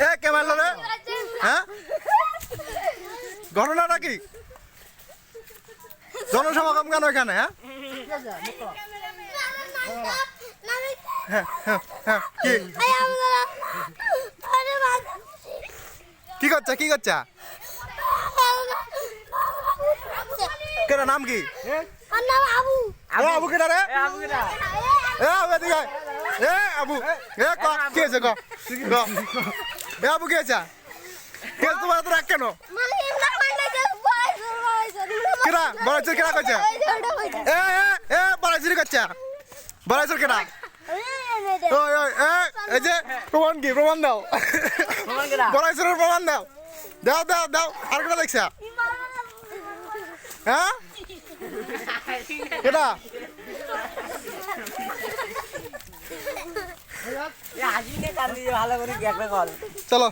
এ কে মারলো রে? হ্যাঁ? ঘটনাটা কি? জনসমাগম কেন এখানে হ্যাঁ? হ্যাঁ কি? কি করছে কি করছে? কেটা নাম কি? আবু। আবু কেটা রে? এ আবু এ আবু এদিকে এ আবু। এ ক কি হয়েছে ক? এ আবু কি হয়েছে? কে তোমার তো রাখ কেন? কেটা বড়াইছর কেটা কইছে? এ এ এ বড়াইছর করছে বড়াইছর কেটা ওই ওই এ এই যে প্রমাণ কি? প্রমাণ দাও। প্রমাণ কেটা বড়াইছরের প্রমাণ দাও। দাও দাও দাও। আর কেটা দেখছ? হ্যাঁ? কেটা চলো।